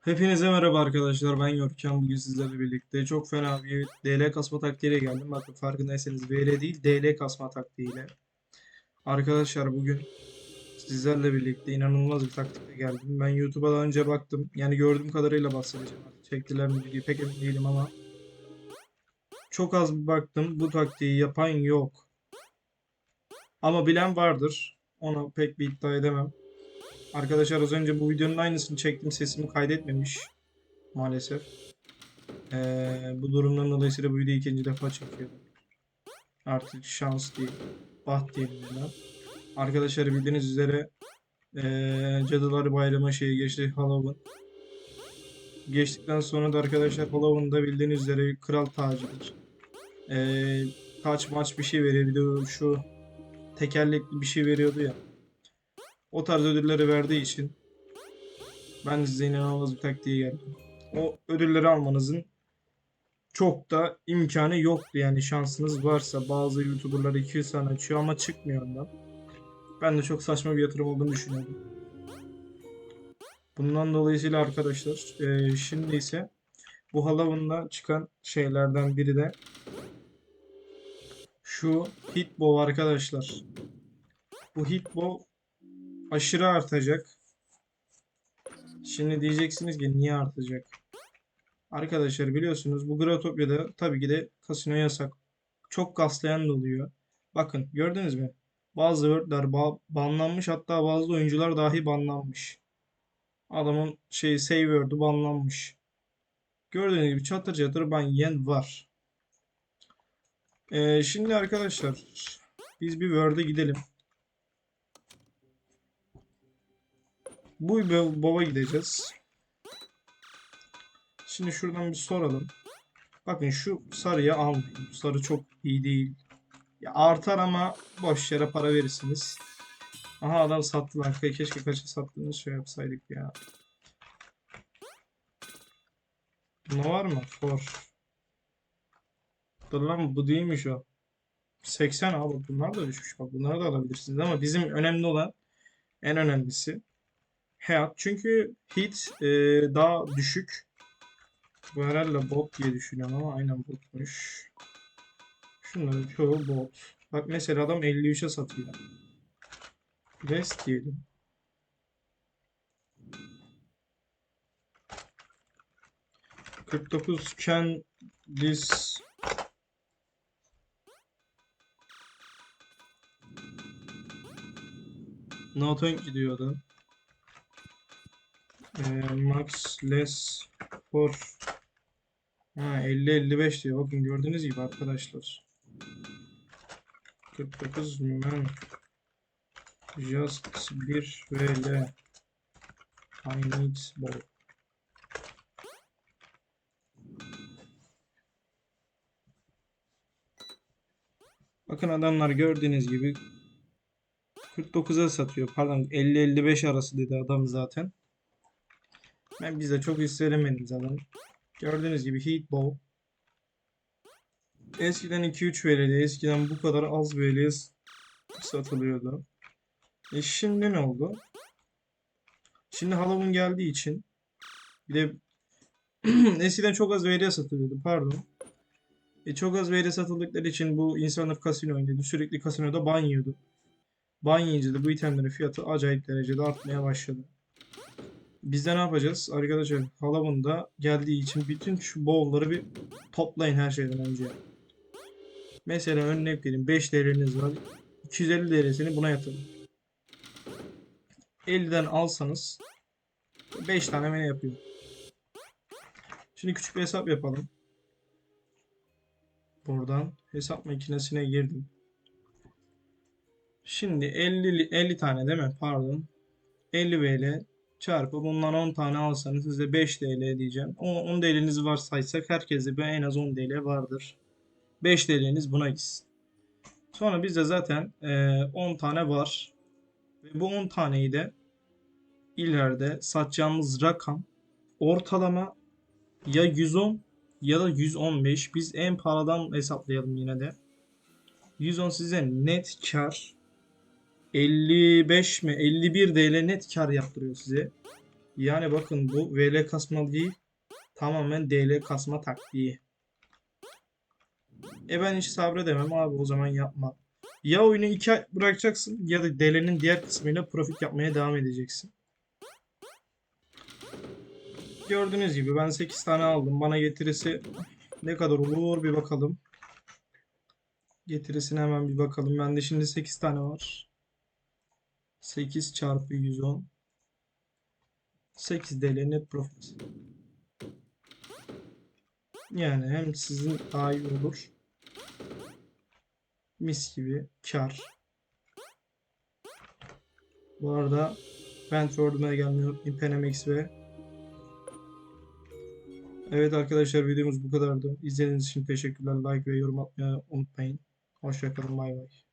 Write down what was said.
Hepinize merhaba arkadaşlar. Ben Görkem. Bugün sizlerle birlikte çok fena bir DL kasma taktiğiyle geldim. Bakın farkındaysanız VL değil DL kasma taktiğiyle. Arkadaşlar bugün sizlerle birlikte inanılmaz bir taktikle geldim. Ben YouTube'a daha önce baktım. Yani gördüğüm kadarıyla bahsedeceğim. Çektiler mi videoyu pek emin değilim ama çok az baktım. Bu taktiği yapan yok. Ama bilen vardır. Ona pek bir iddia edemem. Arkadaşlar az önce bu videonun aynısını çektim. Sesimi kaydetmemiş. Maalesef. Ee, bu durumdan dolayısıyla bu videoyu ikinci defa çekiyorum. Artık şans değil. Baht diyelim. Arkadaşlar bildiğiniz üzere ee, Cadılar Bayramı şeyi geçti Halloween. Geçtikten sonra da arkadaşlar Halloween'da bildiğiniz üzere kral tacıdır. Ee, taç maç bir şey veriyor. Bir de şu tekerlekli bir şey veriyordu ya. O tarz ödülleri verdiği için ben size inanılmaz bir taktiğe geldim. O ödülleri almanızın çok da imkanı yoktu yani şansınız varsa bazı YouTuber'lar 200 tane açıyor ama çıkmıyor ondan. Ben de çok saçma bir yatırım olduğunu düşünüyorum. Bundan dolayısıyla arkadaşlar eee, şimdi ise bu Halloween'da çıkan şeylerden biri de şu Hitbow arkadaşlar. Bu Hitbow aşırı artacak. Şimdi diyeceksiniz ki niye artacak? Arkadaşlar biliyorsunuz bu Grotopya'da tabii ki de kasino yasak. Çok gaslayan da oluyor. Bakın gördünüz mü? Bazı wordler ba- banlanmış hatta bazı oyuncular dahi banlanmış. Adamın şey save word'u banlanmış. Gördüğünüz gibi çatır çatır ban yiyen var. Ee, şimdi arkadaşlar biz bir Word'e gidelim. Bu bo- baba gideceğiz. Şimdi şuradan bir soralım. Bakın şu sarıyı almayın. Sarı çok iyi değil. Ya artar ama boş yere para verirsiniz. Aha adam sattı lan. Keşke kaça sattığınız şey yapsaydık ya. Ne var mı? For. Dur lan bu değilmiş o. 80 abi bunlar da düşmüş. Bak bunları da alabilirsiniz ama bizim önemli olan en önemlisi Hayat. Çünkü hit e, daha düşük. Bu herhalde bot diye düşünüyorum ama aynen botmuş. Şunların çoğu bot. Bak mesela adam 53'e satıyor. Rest diyelim. Kırk dokuz can this not gidiyor adam. Ee, max less for ha 50 55 diyor. Bakın gördüğünüz gibi arkadaşlar. 49 men just 1 VL I need ball. Bakın adamlar gördüğünüz gibi 49'a satıyor. Pardon 50-55 arası dedi adam zaten. Ben bize çok isteremedim zaten. Gördüğünüz gibi Heat Ball. Eskiden 2-3 VL'de, eskiden bu kadar az VL'ye satılıyordu. E şimdi ne oldu? Şimdi Halloween geldiği için bir de eskiden çok az VL satılıyordu pardon. E çok az VL satıldıkları için bu insanlar kasino oynuyordu. Sürekli kasinoda ban yiyordu. Ban de bu itemlerin fiyatı acayip derecede artmaya başladı. Biz de ne yapacağız? Arkadaşlar Halloween'da geldiği için bütün şu bowl'ları bir toplayın her şeyden önce. Mesela örnek vereyim 5 değeriniz var. 250 değerisini buna yatırın. 50'den alsanız 5 tane mene yapıyor. Şimdi küçük bir hesap yapalım. Buradan hesap makinesine girdim. Şimdi 50 50 tane değil mi? Pardon. 50 VL çarpı bundan 10 tane alsanız size 5 TL diyeceğim. 10, 10 TL'niz varsaysak herkese bir en az 10 TL vardır. 5 TL'niz buna gitsin. Sonra bizde zaten e, 10 tane var. Ve bu 10 taneyi de ileride satacağımız rakam ortalama ya 110 ya da 115. Biz en pahalıdan hesaplayalım yine de. 110 size net kar 55 mi 51 TL net kar yaptırıyor size. Yani bakın bu VL kasma değil. Tamamen DL kasma taktiği. E ben hiç sabredemem abi o zaman yapma. Ya oyunu 2 ay bırakacaksın ya da DL'nin diğer kısmıyla profit yapmaya devam edeceksin. Gördüğünüz gibi ben 8 tane aldım. Bana getirisi ne kadar olur bir bakalım. Getirisine hemen bir bakalım. Bende şimdi 8 tane var. 8 çarpı 110. 8 TL net profit. Yani hem sizin daha iyi olur. Mis gibi kar. Bu arada ben orduna gelmeyi unutmayın. Penemex ve Evet arkadaşlar videomuz bu kadardı. İzlediğiniz için teşekkürler. Like ve yorum atmayı unutmayın. Hoşçakalın. Bay bay.